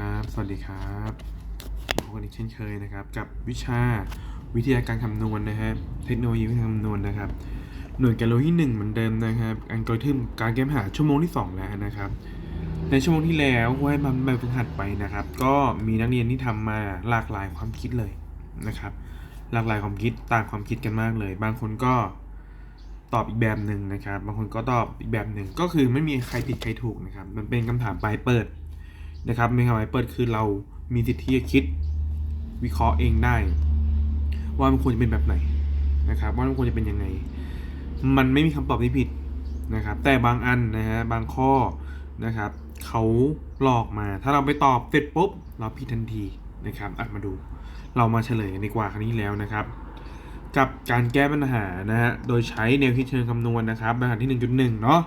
ครับ สวัสดีครับพบกันอีกเช่นเคยนะครับ กับวิชาวิทยาการคำนวณนะฮะเทคโนโลยีวิทยาการคำนวณนะครับ หน่วยการเรียนรู้ที่1เหมือนเดิมนะครับ อัลกอริทึมการแก้ปัญหาชั่วโมงที่ 2 แล้วนะครับ ในชั่วโมงที่แล้วให้มันแบบฝึกหัดไปนะครับ ก็มีนักเรียนที่ทำมาหลากหลายความคิดเลยนะครับ หลากหลายความคิดต่างความคิดกันมากเลย บางคนก็ตอบอีกแบบหนึ่งนะครับ บางคนก็ตอบอีกแบบหนึ่งก็คือไม่มีใครผิดใครถูกนะครับ มันเป็นคำถามปลายเปิด นะครับเป็นคำหมายเปิดคือเรามีสิทธิ์ที่จะคิดวิเคราะห์เองได้ ว่ามันควรจะเป็นแบบไหนนะครับว่ามันควรจะเป็นยังไง มันไม่มีคำตอบที่ผิดนะครับ แต่บางอันนะฮะบางข้อนะครับเขาหลอกมาถ้าเราไปตอบเสร็จปุ๊บเราผิดทันทีนะครับอะมาดู เรามาเฉลยกันดีกว่าครั้นี้แล้วนะครับ กับการแก้ปัญหานะฮะโดยใช้แนวคิดเชิงคำนวณนะครับปัญหาที่ 1.1 เนาะ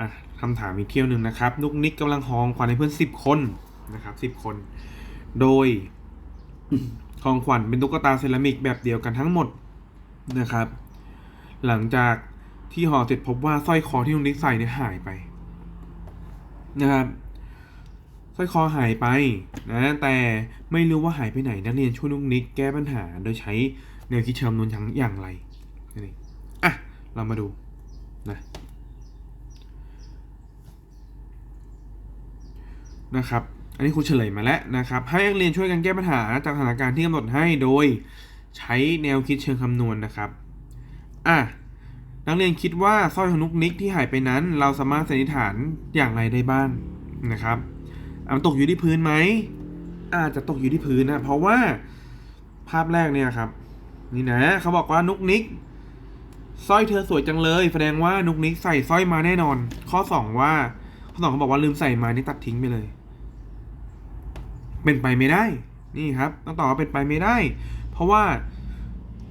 อะคำถามอีกเที่ยวหนึ่งนะครับนุกนิกกำลังหองขวัญให้เพื่อนสิบคนนะครับสิบคน โดยของขวัญเป็นตุ๊กตาเซรามิกแบบเดียวกันทั้งหมดนะครับ หลังจากที่ห่อเสร็จพบว่าสร้อยคอที่นุกนิกใส่เนี่ยหายไปนะครับสร้อยคอหายไปนะแต่ไม่รู้ว่าหายไปไหนนักเรียนช่วยนุกนิกแก้ปัญหาโดยใช้แนวคิดเชิงนวณอย่างอย่างไรนั่อะเรามาดูนะ นะครับ อันนี้ครูเฉลยมาแล้วนะครับ ให้นักเรียนช่วยกันแก้ปัญหาจากสถานการณ์ที่กำหนดให้โดยใช้แนวคิดเชิงคำนวณนะครับอะนักเรียนคิดว่าสร้อยของนุกนิกที่หายไปนั้น เราสามารถสันนิษฐานอย่างไรได้บ้างนะครับมันตกอยู่ที่พื้นไหมอาจจะตกอยู่ที่พื้นนะเพราะว่าภาพแรกเนี่ยครับ นี่นะเขาบอกว่านุกนิกสร้อยเธอสวยจังเลย แสดงว่านุกนิกใส่สร้อยมาแน่นอน ข้อสองว่า ข้อสองเขาบอกว่าลืมใส่มานี่ตัดทิ้งไปเลย เป็นไปไม่ได้ นี่ครับ ต้องตอบว่าเป็นไปไม่ได้ เพราะว่า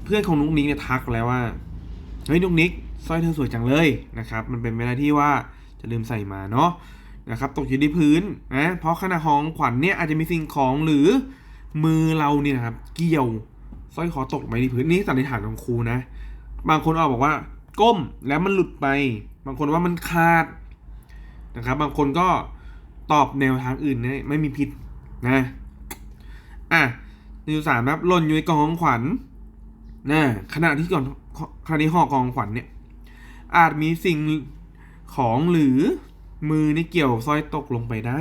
เพื่อนของนุกนิกเนี่ยทักแล้วว่า เฮ้ยนุกนิกสร้อยเธอสวยจังเลยนะครับ มันเป็นไปได้ที่ว่าจะลืมใส่มาเนาะนะครับ ตกอยู่ที่พื้นนะ เพราะขณะของขวัญเนี่ยอาจจะมีสิ่งของหรือมือเราเนี่ยนะครับ เกี่ยวสร้อยคอตกไปที่พื้นนี่สันนิษฐานของครูนะ บางคนออกบอกว่า ก้มแล้วมันหลุดไป บางคนว่ามันขาดนะครับ บางคนก็ตอบแนวทางอื่นเนี่ยไม่มีผิด นะอะนึ่งสามครับหล่นอยู่ในกล่องของขวัญนะขณะที่ก่อนขณะที่ห่อกล่องขวัญเนี่ย อาจมีสิ่งของหรือมือนี่เกี่ยวสร้อยตกลงไปได้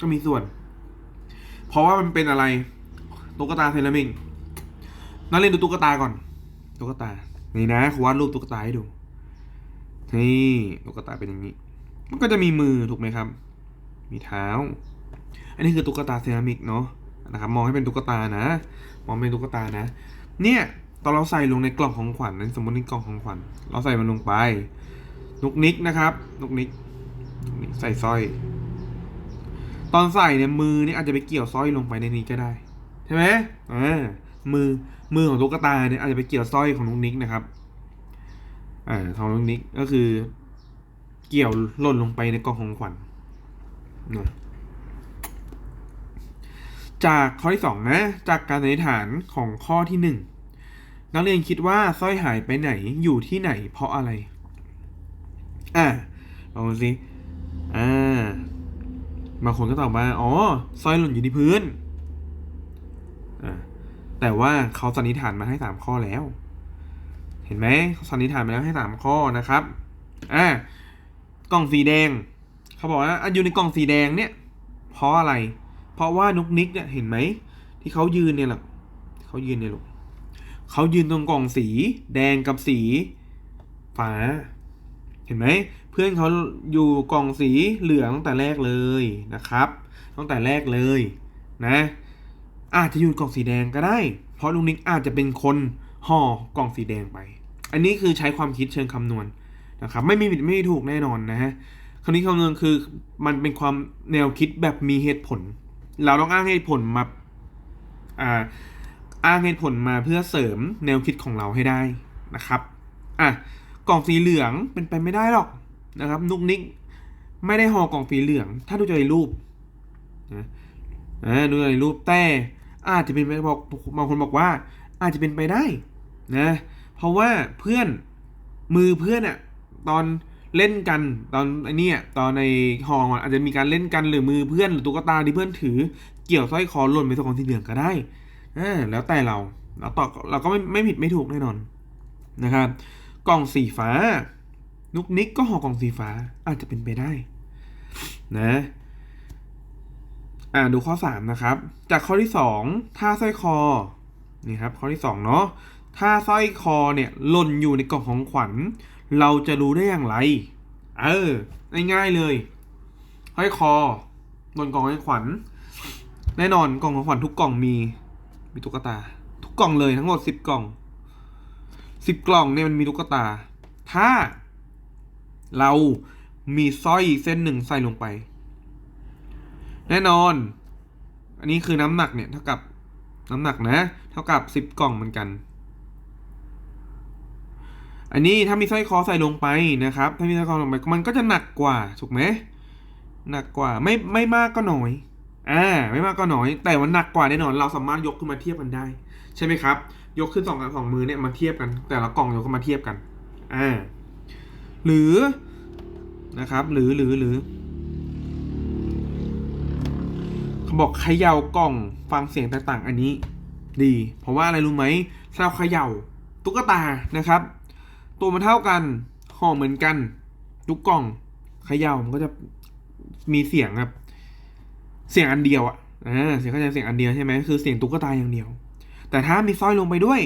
ก็มีส่วน เพราะว่ามันเป็นอะไรตุ๊กตาเซรามิกนักเรียนดูตุ๊กตาก่อนตุ๊กตา นี่นะครูวาดรูปตุ๊กตาให้ดู นี่ตุ๊กตาเป็นอย่างนี้ มันก็จะมีมือถูกไหมครับ มีเท้า อันนี้คือตุ๊กตาเซรามิกเนาะนะครับมองให้เป็นตุ๊กตานะ มองเป็นตุ๊กตานะ เนี่ยตอนเราใส่ลงในกล่องของขวัญนั้นสมมติในกล่องของขวัญเราใส่มันลงไปนุกนิกนะครับนุกนิกนุกนิกใส่สร้อย ตอนใส่เนี่ยมือนี่อาจจะไปเกี่ยวสร้อยลงไปในนี้ก็ได้ใช่ไหมอ่ามือมือของตุ๊กตาเนี่ยอาจจะไปเกี่ยวสร้อยของนุกนิกนะครับอ่าของนุกนิกก็คือ เกี่ยวหล่นลงไปในกล่องของขวัญเนาะ จากข้อที่สองนะจากการสันนิษฐานของข้อที่หนึ่งนักเรียนคิดว่าสร้อยหายไปไหนอยู่ที่ไหนเพราะอะไร อะลองดูสิอ่าบางคนก็ตอบว่าอ๋อสร้อยหล่นอยู่ที่พื้นอ่าแต่ว่าเขาสันนิษฐานมาให้สามข้อแล้ว เห็นไหมเขาสันนิษฐานมาแล้วให้สามข้อนะครับอ่ากล่องสีแดง เขาบอกว่าอะอยู่ในกล่องสีแดงเนี่ย เพราะอะไร เพราะว่านุกนิกเนี่ยเห็นไหมที่เขายืนเนี่ยหรอเขายืนเนี่ยลูกเขายืนตรงกล่องสี แดงกับสีฟ้า เห็นไหมเพื่อนเขาอยู่กล่องสีเหลืองตั้งแต่แรกเลยนะครับตั้งแต่แรกเลยนะ อาจจะอยู่กล่องสีแดงก็ได้ เพราะลุงนิกอาจจะเป็นคนห่อกล่องสีแดงไป อันนี้คือใช้ความคิดเชิงคำนวณนะครับ ไม่มีผิดไม่มีถูกแน่นอนนะฮะคำนี้คำนวณคือมันเป็นความแนวคิดแบบมีเหตุผล เราต้องอ้างเหตุผลมาอ่าอ้างเหตุผลมาเพื่อเสริมแนวคิดของเราให้ได้นะครับอะกล่องสีเหลืองเป็นไปไม่ได้หรอกนะครับนุกนิกไม่ได้ห่อกล่องสีเหลือง ถ้าดูจากในรูปนะดูจากในรูปแต่อาจจะเป็นไปบอกบางคนบอกว่า อาจจะเป็นไปได้นะเพราะว่าเพื่อนมือเพื่อนอะตอน เล่นกันตอนไอ้นี่ตอนในหองอาจจะมีการเล่นกันหรือมือเพื่อนหรือตุ๊กตาที่เพื่อนถือ เกี่ยวสร้อยคอหล่นไปตกของสีเหลืองก็ได้อ่าแล้วแต่เราเราตอบเราก็ไม่ไม่ผิดไม่ถูกแน่นอนนะครับกล่องสีฟ้า นุกนิกก็ห่อกล่องสีฟ้าอาจจะเป็นไปได้นะอ่าดูข้อ 3 นะครับ จากข้อที่ 2 ถ้าสร้อยคอนี่ครับข้อที่2เนาะถ้าสร้อยคอเนี่ยหล่นอยู่ในกล่องของขวัญ เราจะรู้ได้อย่างไร เออ ง่ายๆเลยสร้อยคอหล่นกล่องของขวัญ แน่นอนกล่องของขวัญทุกกล่องมี มีตุ๊กตา ทุกกล่องเลยทั้งหมด10กล่อง10กล่องเนี่ยมันมีตุ๊กตา ถ้า เรามีสร้อยเส้นหนึ่งใส่ลงไป แน่นอน อันนี้คือน้ำหนักเนี่ยเท่ากับน้ำหนักนะ เท่ากับสิบกล่องเหมือนกัน อันนี้ถ้ามีสร้อยคอใส่ลงไปนะครับ ถ้ามีสร้อยคอลงไปมันก็จะหนักกว่าถูกไหมหนักกว่าไม่ไม่มากก็น้อยอ่าไม่มากก็น้อย แต่มันหนักกว่าแน่นอน เราสามารถยกขึ้นมาเทียบกันได้ ใช่ไหมครับ ยกขึ้นสองสองมือเนี่ยมาเทียบกัน แต่ละกล่องยกขึ้นมาเทียบกันอ่าหรือนะครับ หรือหรือหรือเขาบอกเขย่ากล่องฟังเสียงต่างๆ อันนี้ ดี เพราะว่าอะไรรู้ไหมถ้าเราเขย่าตุ๊กตานะครับ ตัวมันเท่ากันห่อเหมือนกัน ทุกกล่องเขย่ามันก็จะมีเสียงแบบเสียงอันเดียวอะอ่าเสียงเข้าใจเสียงอันเดียวใช่ไหมคือเสียงตุ๊กตาอย่างเดียว แต่ถ้ามีสร้อยลงไปด้วย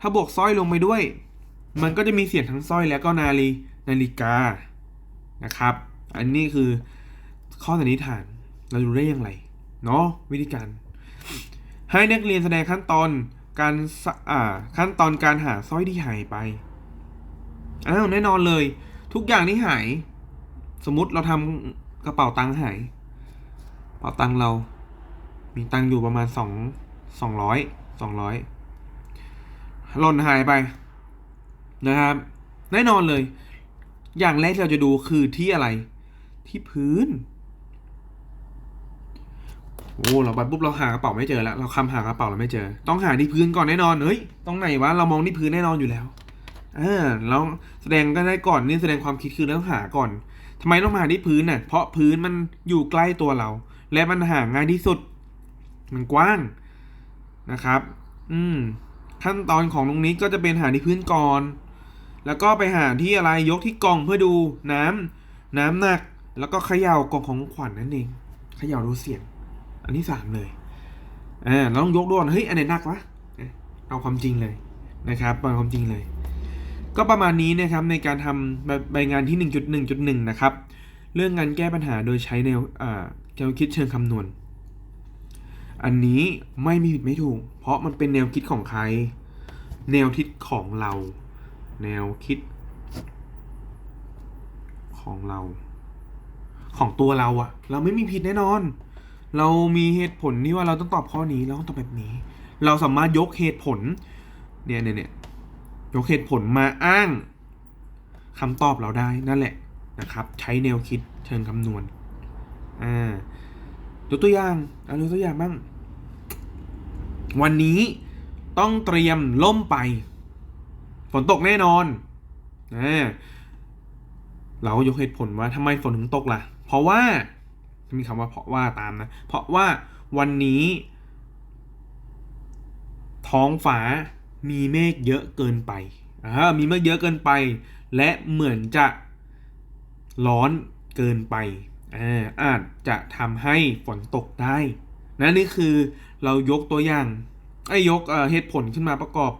ถ้าบวกสร้อยลงไปด้วย มันก็จะมีเสียงทั้งสร้อยแล้วก็นาฬินาฬิกานะครับ อันนี้คือข้อสันนิษฐานเราดูได้อย่างไรเนาะวิธีการ ให้นักเรียนแสดงขั้นตอนการสะอ่าขั้นตอนการหาสร้อยที่หายไป อ้าวแน่นอนเลย ทุกอย่างที่หาย สมมติเราทำกระเป๋าตังค์หายกระเป๋าตังค์เรา มีตังค์อยู่ประมาณสองสองร้อยสองร้อยหล่นหายไปนะครับ แน่นอนเลย อย่างแรกที่เราจะดูคือที่อะไร ที่พื้นโอ้เราไปปุ๊บเราหากระเป๋าไม่เจอแล้ว เราคำหากระเป๋าเราไม่เจอ ต้องหาที่พื้นก่อนแน่นอนเฮ้ยตรงไหนวะเรามองที่พื้นแน่นอนอยู่แล้ว เออแล้วแสดงก็ได้ก่อนนี่แสดงความคิดคือเราต้องหาก่อนทำไมต้องมาหาที่พื้นน่ะ เพราะพื้นมันอยู่ใกล้ตัวเรา และมันหาง่ายที่สุด มันกว้างนะครับ อืม ขั้นตอนของตรงนี้ก็จะเป็นหาที่พื้นก่อน แล้วก็ไปหาที่อะไรยกที่กล่องเพื่อดูน้ำน้ำหนัก แล้วก็เขย่ากล่องของขวัญนั่นเองเขย่าดูเสียง อันที่สามเลยอ่าเราต้องยกด้วยเฮ้ยอันไหนหนักวะเอาความจริงเลยนะครับเอาความจริงเลย ก็ประมาณนี้นะครับในการทำใบงานที่ 1.1.1 นะครับ เรื่องการแก้ปัญหาโดยใช้แนวแนวคิดเชิงคำนวณ อันนี้ไม่มีผิดไม่ถูก เพราะมันเป็นแนวคิดของใคร แนวคิดของเรา แนวคิด ของเรา ของตัวเราอะเราไม่มีผิดแน่นอน เรามีเหตุผลที่ว่าเราต้องตอบข้อนี้เราต้องตอบแบบนี้ เราสามารถยกเหตุผลเนี่ยเนี่ยเนี่ย ยกเหตุผลมาอ้างคำตอบเราได้นั่นแหละนะครับ ใช้แนวคิดเชิงคำนวณอ่ายกตัวอย่างเอาดูตัวอย่างบ้าง วันนี้ต้องเตรียมล่มไป ฝนตกแน่นอนนะเราก็ยกเหตุผลว่าทำไมฝนถึงตกล่ะ เพราะว่ามีคำว่าเพราะว่าตามนะ เพราะว่าวันนี้ ท้องฟ้า มีเมฆเยอะเกินไปอ่ามีเมฆเยอะเกินไป และเหมือนจะร้อนเกินไปอ่าอาจจะทำให้ฝนตกได้นะนี่คือเรายกตัวอย่างไอ้ยกเหตุผลขึ้นมาประกอบ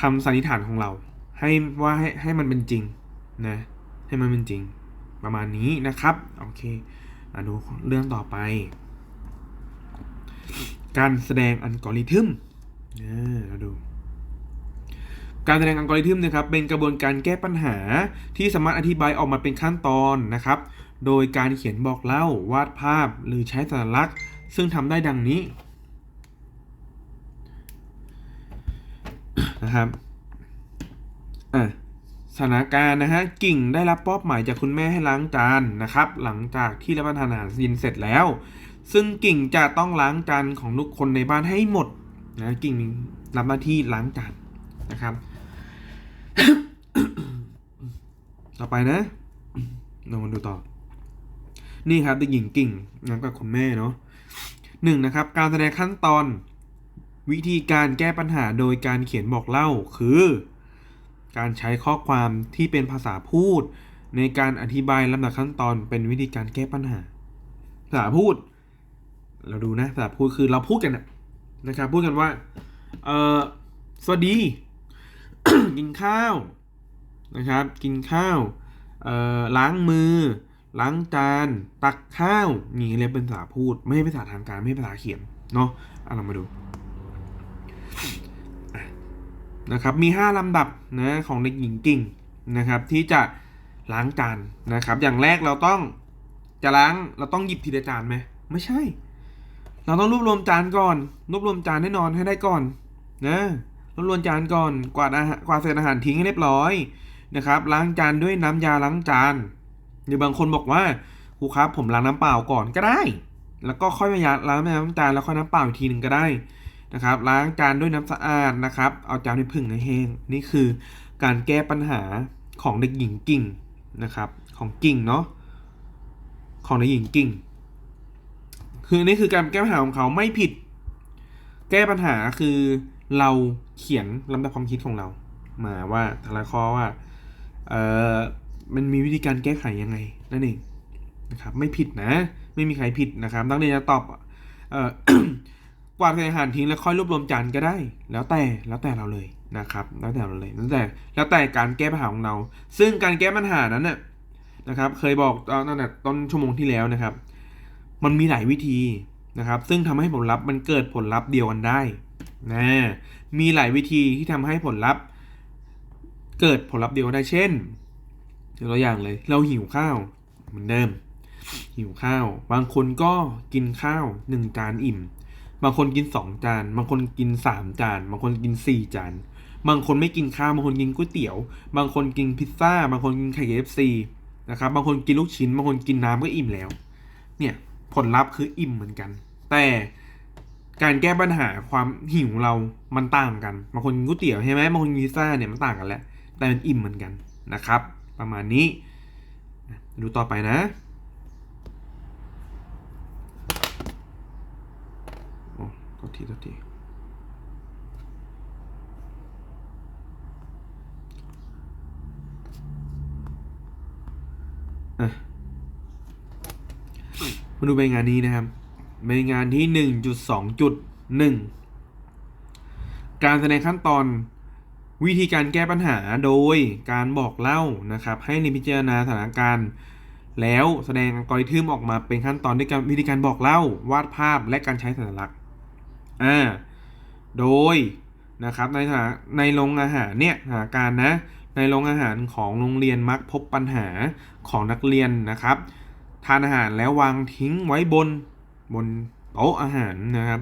คำสันนิษฐานของเรา ให้ว่าให้ให้มันเป็นจริงนะให้มันเป็นจริงประมาณนี้นะครับ โอเคมาดูเรื่องต่อไป การแสดงอัลกอริทึม เออเราดู การแสดงอัลกอริทึมนะครับเป็นกระบวนการแก้ปัญหาที่สามารถอธิบายออกมาเป็นขั้นตอนนะครับ โดยการเขียนบอกเล่าวาดภาพหรือใช้สัญลักษณ์ ซึ่งทำได้ดังนี้นะครับอะสถานการณ์นะฮะกิ่งได้รับมอบหมายจากคุณแม่ให้ล้างจานนะครับ หลังจากที่รับประทานอาหารเย็นเสร็จแล้ว ซึ่งกิ่งจะต้องล้างจานของทุกคนในบ้านให้หมด นะกิ่งรับหน้าที่ล้างจานนะครับ ต่อไปนะเรามาดูต่อ นี่ครับเด็กหญิงกิ่งนักับคุณแม่เนาะหนึ่งนะครับ การแสดงขั้นตอนวิธีการแก้ปัญหาโดยการเขียนบอกเล่าคือ การใช้ข้อความที่เป็นภาษาพูด ในการอธิบายลำดับขั้นตอนเป็นวิธีการแก้ปัญหา ภาษาพูด เราดูนะภาษาพูดคือเราพูดกันนะ นะครับพูดกันว่าเออสวัสดี กินข้าวนะครับ กินข้าวเอ่อล้างมือ ล้างจาน ตักข้าวนี่เรียกเป็นภาษาพูด ไม่ใช่ภาษาทางการไม่ใช่ภาษาเขียนเนาะเอาเรามาดูนะครับมี 5 ลำดับนะของเด็กหญิงกิ่งนะครับที่จะล้างจานนะครับ อย่างแรกเราต้องจะล้างเราต้องหยิบทีละจานไหมไม่ใช่ เราต้องรวบรวมจานก่อน รวบรวมจานให้นอนให้ได้ก่อนนะรวบรวมจานก่อน กวาดอาหารกวาดเศษอาหารทิ้งให้เรียบร้อยนะครับล้างจานด้วยน้ำยาล้างจานหรือบางคนบอกว่าครูครับผมล้างน้ำเปล่าก่อนก็ได้ แล้วก็ค่อยมายาล้างน้ำจานแล้วค่อยน้ำเปล่าอีกทีหนึ่งก็ได้นะครับ ล้างจานด้วยน้ำสะอาดนะครับ เอาจานไปผึ่งให้แห้งนี่คือการแก้ปัญหาของเด็กหญิงกิ่งนะครับ ของกิ่งเนาะของเด็กหญิงกิ่ง คือนี่คือการแก้ปัญหาของเขาไม่ผิด แก้ปัญหาคือเราเขียนลำดับความคิดของเรา มาว่าทละข้อว่าเออมันมีวิธีการแก้ไขยังไงนั่นเองนะครับไม่ผิดนะ ไม่มีใครผิดนะครับนักเรียนจะตอบเออกวาดเศษอาหารทิ้งแล้วค่อยรวบรวมจานก็ได้ แล้วแต่แล้วแต่เราเลยนะครับ แล้วแต่เราเลยแล้วแต่แล้วแต่การแก้ปัญหาของเรา ซึ่งการแก้ปัญหานั้นน่ะนะครับ เคยบอกตอนนั่นต้นชั่วโมงที่แล้วนะครับ มันมีหลายวิธีนะครับ ซึ่งทำให้ผลลัพธ์มันเกิดผลลัพธ์เดียวกันได้นะมีหลายวิธีที่ทำให้ผลลัพธ์ เกิดผลลัพธ์เดียวกันได้เช่นยกตัวอย่างเลย เราหิวข้าวเหมือนเดิม หิวข้าว บางคนก็กินข้าวหนึ่งจานอิ่ม บางคนกินสองจาน บางคนกินสามจาน บางคนกินสี่จานบางคนไม่กินข้าวบางคนกินก๋วยเตี๋ยว บางคนกินพิซซ่า บางคนกินไข่เคฟซีนะครับ บางคนกินลูกชิ้น บางคนกินน้ำก็อิ่มแล้ว เนี่ย ผลลัพธ์คืออิ่มเหมือนกัน แต่การแก้ปัญหาความหิวเรามันต่างกันบางคนกินก๋วยเตี๋ยวใช่ไหมบางคนกินพิซซ่าเนี่ยมันต่างกันแหละแต่มันอิ่มเหมือนกันนะครับ ประมาณนี้ ดูต่อไปนะโอ้ก็ทีก็ทีอะ มาดูใบงานนี้นะครับใบงานที่หนึ่งจุดสองจุดหนึ่งการแสดงขั้นตอนวิธีการแก้ปัญหาโดยการบอกเล่านะครับ ให้ในพิจารณาสถานการณ์ แล้วแสดงกริทึมออกมาเป็นขั้นตอนด้วยการวิธีการบอกเล่า วาดภาพและการใช้สัญลักษณ์อ่าโดยนะครับในสถานในโรงอาหารเนี่ยสถานการณ์นะในโรงอาหารของโรงเรียนมักพบปัญหาของนักเรียนนะครับ ทานอาหารแล้ววางทิ้งไว้บนบนโต๊ะอาหารนะครับ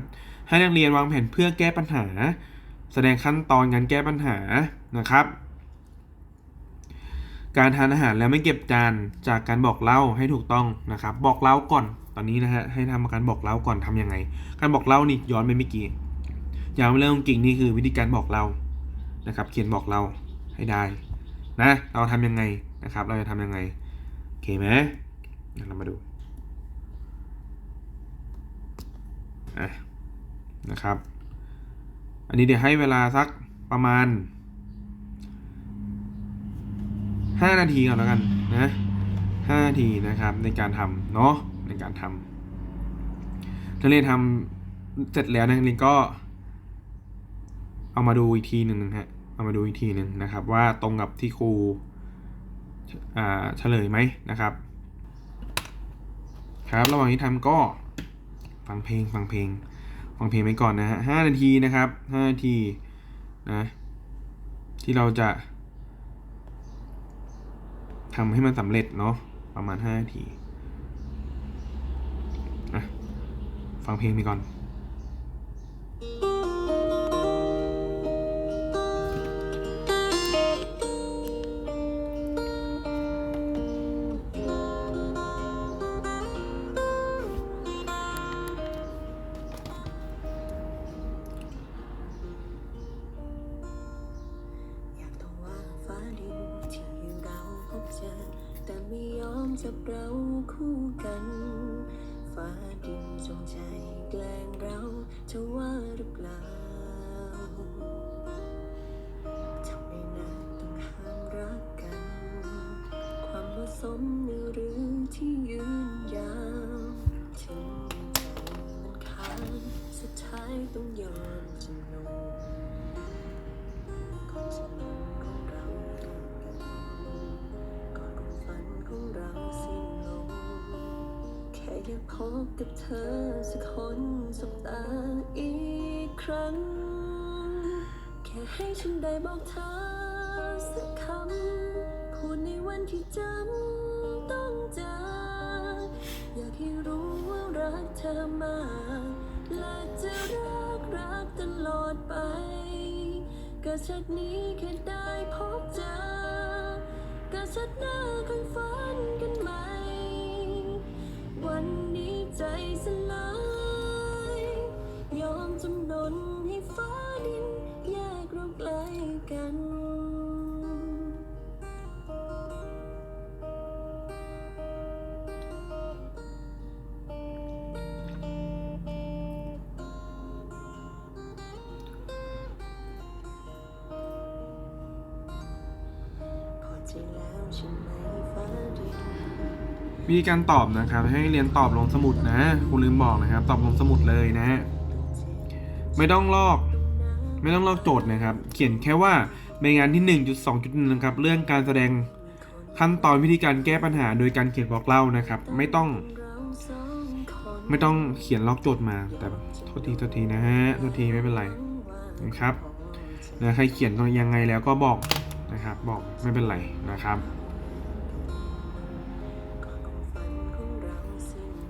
ให้นักเรียนวางแผนเพื่อแก้ปัญหา แสดงขั้นตอนการแก้ปัญหานะครับ การทานอาหารแล้วไม่เก็บจานจากการบอกเล่าให้ถูกต้องนะครับ บอกเล่าก่อนตอนนี้นะฮะให้ทำการบอกเล่าก่อนทำยังไง การบอกเล่านี่ย้อนไปเมื่อกี้ย้อนไปเรื่องกิ่งนี่คือวิธีการบอกเล่านะครับ เขียนบอกเล่าให้ได้นะเราทำยังไงนะครับ เราจะทำยังไงโอเคไหม เรามาดูะนะครับ อันนี้เดี๋ยวให้เวลาสักประมาณ 5 นาทีก่อนแล้วกันนะ5นาทีนะครับในการทำเนาะในการทำถ้าเรียนทำเสร็จแล้วนักเรียนก็ เอามาดูอีกทีหนึ่งฮะเอามาดูอีกทีหนึ่งนะครับ ว่าตรงกับที่ครูเฉลยไหมนะครับ ครับ ระหว่างที่ทำก็ฟังเพลงฟังเพลง ฟังเพลงไปก่อนนะฮะห้านาทีนะครับห้านาทีนะที่เราจะทำให้มันสำเร็จเนาะประมาณห้านาทีนะฟังเพลงไปก่อน กับเราคู่กันฟ้าดินจงใจแกล้งเราจะว่าหรือเปล่าทำไมนาต้องห้ามรักกัน ความเหมาะสม อยากพบกับเธอสักคนสบตาอีกครั้ง แค่ให้ฉันได้บอกเธอสักคำพูดในวันที่จำต้องเจอ อยากให้รู้ว่ารักเธอมากและจะรักรักตลอดไปก็ชาตินี้แค่ได้พบเจอก็ชาติหน้าค่อยฝันกันใหม่ วันนี้ใจสลาย ยอมจำนนให้ฟ้าดินแยกเราไกลกัน พอใจแล้วใช่ไหมฟ้าดิน วิธีการตอบนะครับ ให้เรียนตอบลงสมุดนะ คุณลืมบอกนะครับ ตอบลงสมุดเลยนะ ไม่ต้องลอก ไม่ต้องลอกโจทย์นะครับ เขียนแค่ว่าในงานที่ 1.2.1นะครับ เรื่องการแสดงขั้นตอนวิธีการแก้ปัญหาโดยการเขียนบอกเล่านะครับ ไม่ต้อง ไม่ต้องเขียนลอกโจทย์มา แต่โทษทีโทษทีนะฮะโทษทีไม่เป็นไรนะครับนะใครเขียนยังไงแล้วก็บอกนะครับ บอกไม่เป็นไรนะครับ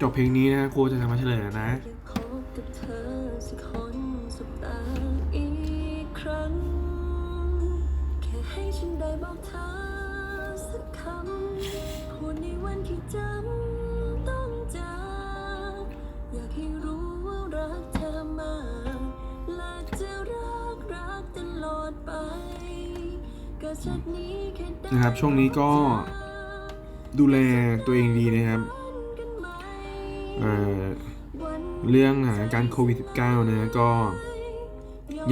จบเพลงนี้นะครูจะทำมาเฉลยแล้วนะอยากพบกับเธอสักคนสบตาอีกครั้งแค่ให้ฉันได้บอกเธอสักคำพูดในวันที่จำต้องจาอยากให้รู้ว่ารักเธอมากและจะรักรักตลอดไปก็ชาตินี้แค่ได้นะครับช่วงนี้ก็ดูแลตัวเองดีนะครับกันไหม เเรื่องสถานการณ์โควิด -19 นะก็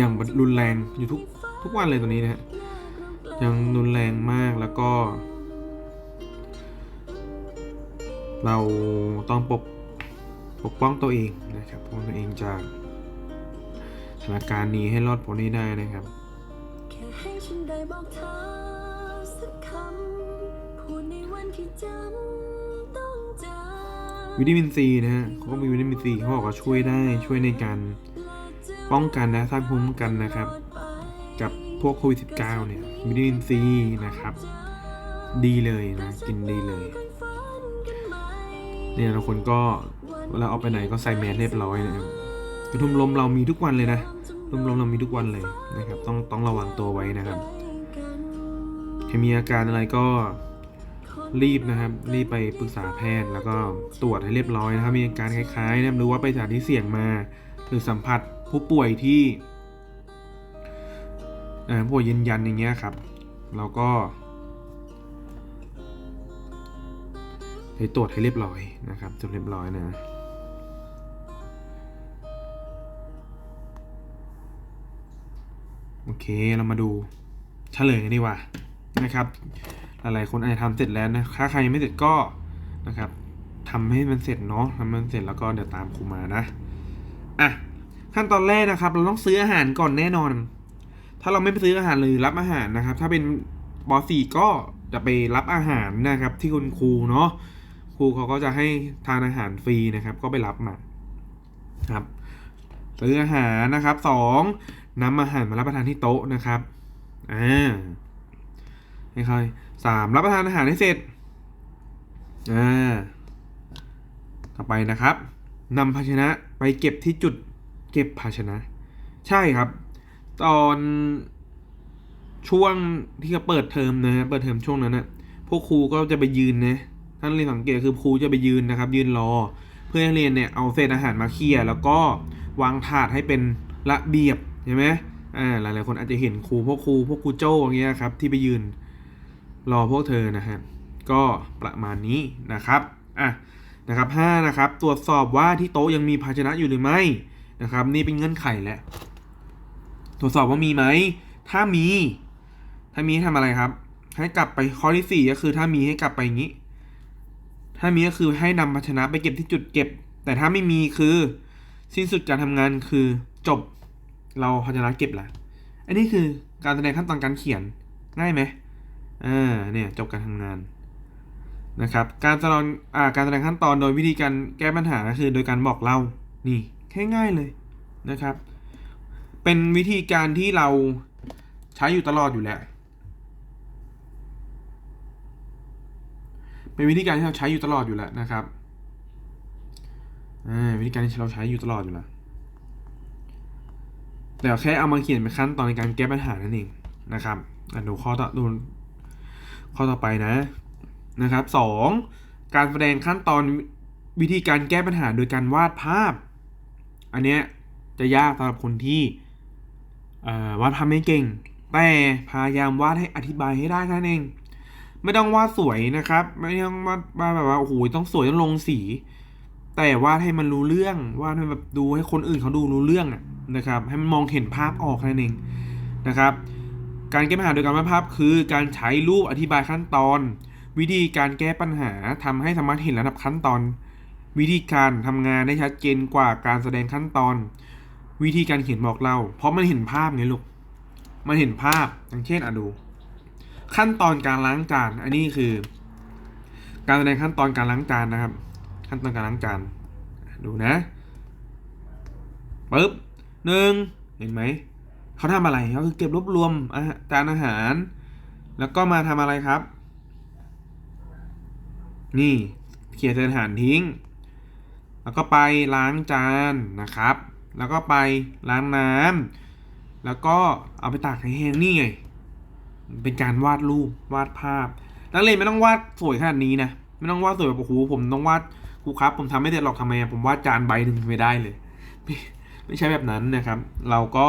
ยังรุนแรงอยู่ทุกทุกวันเลยตอนนี้นะฮะยังรุนแรงมากแล้วก็ เราต้องปกปกป้องตัวเองนะครับปกป้องตัวเองจากสถานการณ์นี้ให้รอดพ้นให้ได้นะครับคำพูดในวันที่จำต้องจา วิตามินซีนะฮะเขาก็มีวิตามินซีเขาบอกว่าช่วยได้ช่วยในการป้องกันและสร้างภูมิคุ้มกันนะครับ กับพวกโควิด -19 เนี่ยวิตามินซีนะครับ ดีเลยนะกินดีเลยเนี่ยเราคนก็เวลาออกไปไหนก็ใส่แมสเรียบร้อยนะครับคือทุ่มลมเรามีทุกวันเลยนะทุ่มลมเรามีทุกวันเลยนะครับ ต้องต้องระวังตัวไว้นะครับใครมีอาการอะไรก็ รีบนะครับ รีบไปปรึกษาแพทย์ แล้วก็ตรวจให้เรียบร้อยนะครับ มีอาการคล้ายๆนะครับหรือว่าไปสถานที่เสี่ยงมา หรือสัมผัสผู้ป่วยที่ผู้ป่วยยืนยันอย่างเงี้ยครับเราก็ไปตรวจให้เรียบร้อยนะครับจนเรียบร้อยนะโอเคเรามาดูเฉลยกันดีกว่านะครับ ลายๆคนอาจจะทำเสร็จแล้วนะถ้าใครยังไม่เสร็จก็นะครับทำให้มันเสร็จเนาะทำให้มันเสร็จแล้วก็เดี๋ยวตามครูมานะอะขั้นตอนแรกนะครับ เราต้องซื้ออาหารก่อนแน่นอน ถ้าเราไม่ไปซื้ออาหารหรือรับอาหารนะครับ ถ้าเป็นป .4 ก็จะไปรับอาหารนะครับ ที่คุณครูเนาะครูเขาก็จะให้ทานอาหารฟรีนะครับ ก็ไปรับมาครับซื้ออาหารนะครับสองนำอาหารมารับประทานที่โต๊ะนะครับอ่า ให้ใครสามรับประทานอาหารให้เสร็จอ่าต่อไปนะครับนำภาชนะไปเก็บที่จุดเก็บภาชนะ ใช่ครับ ตอนช่วงที่เขาเปิดเทอมนะฮะเปิดเทอมช่วงนั้นนะพวกครูก็จะไปยืนนะท่านเรียนสังเกตคือครูจะไปยืนนะครับ ยืนรอ เพื่อให้เรียนเนี่ยเอาเศษอาหารมาเคี่ยแล้วก็วางถาดให้เป็นระเบียบใช่ไหมอ่าหลายๆคนอาจจะเห็นครูพวกครูพวกครูโจ้อย่างเงี้ยครับที่ไปยืน รอพวกเธอนะฮะก็ประมาณนี้นะครับอะนะครับห้านะครับตรวจสอบว่าที่โต๊ะยังมีภาชนะอยู่หรือไม่นะครับ นี่เป็นเงื่อนไขแหละตรวจสอบว่ามีไหม ถ้ามี ถ้ามีให้ทำอะไรครับ ให้กลับไปข้อที่สี่ก็คือถ้ามีให้กลับไปอย่างนี้ ถ้ามีก็คือให้นำภาชนะไปเก็บที่จุดเก็บ แต่ถ้าไม่มีคือสิ้นสุดการทำงานคือจบเราพอจะนัดเก็บละอันนี้คือการแสดงขั้นตอนการเขียนง่ายไหม อ่าเนี่ยจบการทำงานนะครับการแสดงอ่าการแสดงขั้นตอนโดยวิธีการแก้ปัญหาก็คือโดยการบอกเล่านี่แค่ง่ายเลยนะครับ เป็นวิธีการที่เราใช้อยู่ตลอดอยู่แล้วเป็นวิธีการที่เราใช้อยู่ตลอดอยู่แล้วนะครับอ่าวิธีการที่เราใช้อยู่ตลอดอยู่แล้วแต่แค่เอามาเขียนเป็นขั้นตอนในการแก้ปัญหานั่นเองนะครับอะดูข้อต่อดู ข้อต่อไปนะนะครับสองการแสดงขั้นตอนวิธีการแก้ปัญหาโดยการวาดภาพ อันเนี้ยจะยากสำหรับคนที่วาดภาพไม่เก่ง แต่พยายามวาดให้อธิบายให้ได้นั้นเอง ไม่ต้องวาดสวยนะครับ ไม่ต้องวาดวาดแบบว่าโอ้โหต้องสวยต้องลงสี แต่วาดให้มันรู้เรื่องวาดให้แบบดูให้คนอื่นเขาดูรู้เรื่องนะครับ ให้มันมองเห็นภาพออกนั้นเองนะครับ การแก้ปัญหาโดยการวาดภาพคือการใช้รูปอธิบายขั้นตอน วิธีการแก้ปัญหาทำให้สามารถเห็นระดับขั้นตอน วิธีการทำงานได้ชัดเจนกว่าการแสดงขั้นตอน วิธีการเขียนบอกเล่า เพราะมันเห็นภาพไงลูกมันเห็นภาพอย่างเช่นอะดู ขั้นตอนการล้างจานอันนี้คือ การแสดงขั้นตอนการล้างจานนะครับ ขั้นตอนการล้างจานดูนะปึ๊บหนึ่งเห็นไหม เขาทำอะไรเขาคือเก็บรวบรวมอาจานอาหาร แล้วก็มาทำอะไรครับ นี่เขี่ยเศษอาหารทิ้ง แล้วก็ไปล้างจานนะครับ แล้วก็ไปล้างน้ำแล้วก็เอาไปตากให้แห้งนี่ไงเป็นการวาดรูปวาดภาพนักเรียนไม่ต้องวาดสวยขนาดนี้นะไม่ต้องวาดสวยแบบโอ้โหผมต้องวาดครูครับ ผมทำไม่ได้หรอกทำไมอะผมวาดจานใบหนึ่งไม่ได้เลย ไม่ใช่แบบนั้นนะครับ เราก็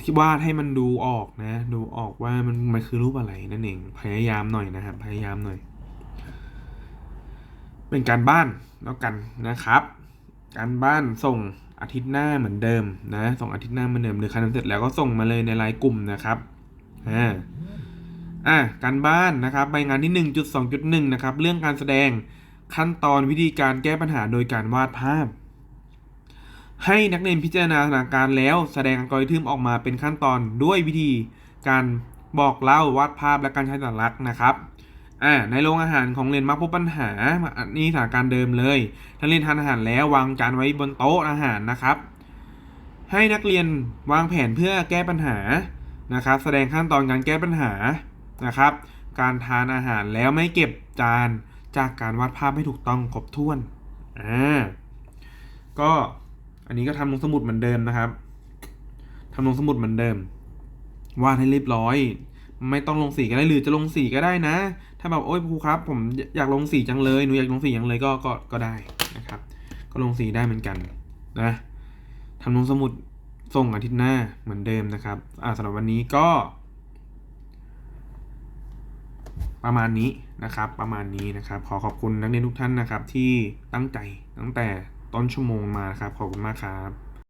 ที่วาดให้มันดูออกนะ ดูออกว่ามันมันคือรูปอะไรนั่นเอง พยายามหน่อยนะครับ พยายามหน่อย เป็นการบ้านแล้วกันนะครับ การบ้านส่งอาทิตย์หน้าเหมือนเดิมนะ ส่งอาทิตย์หน้าเหมือนเดิมหรือคันเสร็จแล้วก็ส่งมาเลยในไลน์กลุ่มนะครับอ่าอะการบ้านนะครับใบงานที่ 1.2.1 นะครับ เรื่องการแสดงขั้นตอนวิธีการแก้ปัญหาโดยการวาดภาพ ให้นักเรียนพิจารณาสถานการณ์แล้วแสดงอัลกอริทึมออกมาเป็นขั้นตอนด้วยวิธีการบอกเล่าวาดภาพและการใช้สัญลักษณ์นะครับอ่าในโรงอาหารของเรียนมักพบปัญหาอันนี้สถานการณ์เดิมเลยนักเรียนทานอาหารแล้ววางจานไว้บนโต๊ะอาหารนะครับ ให้นักเรียนวางแผนเพื่อแก้ปัญหานะครับ แสดงขั้นตอนการแก้ปัญหานะครับ การทานอาหารแล้วไม่เก็บจานจากการวาดภาพให้ถูกต้องครบถ้วนอ่าก็ อันนี้ก็ทำลงสมุดเหมือนเดิมนะครับทำลงสมุดเหมือนเดิม วาดให้เรียบร้อย ไม่ต้องลงสีก็ได้หรือจะลงสีก็ได้นะ ถ้าแบบโอ้ยครูครับ ผมอยากลงสีจังเลยหนูอยากลงสีจังเลยก็ก็ก็ได้นะครับ ก็ลงสีได้เหมือนกันนะทำลงสมุดส่งอาทิตย์หน้าเหมือนเดิมนะครับอ่าสำหรับวันนี้ก็ ประมาณนี้นะครับ ประมาณนี้นะครับ ขอขอบคุณนักเรียนทุกท่านนะครับ ที่ตั้งใจตั้งแต่ ต้นชั่วโมงมานะครับ ขอบคุณมากครับ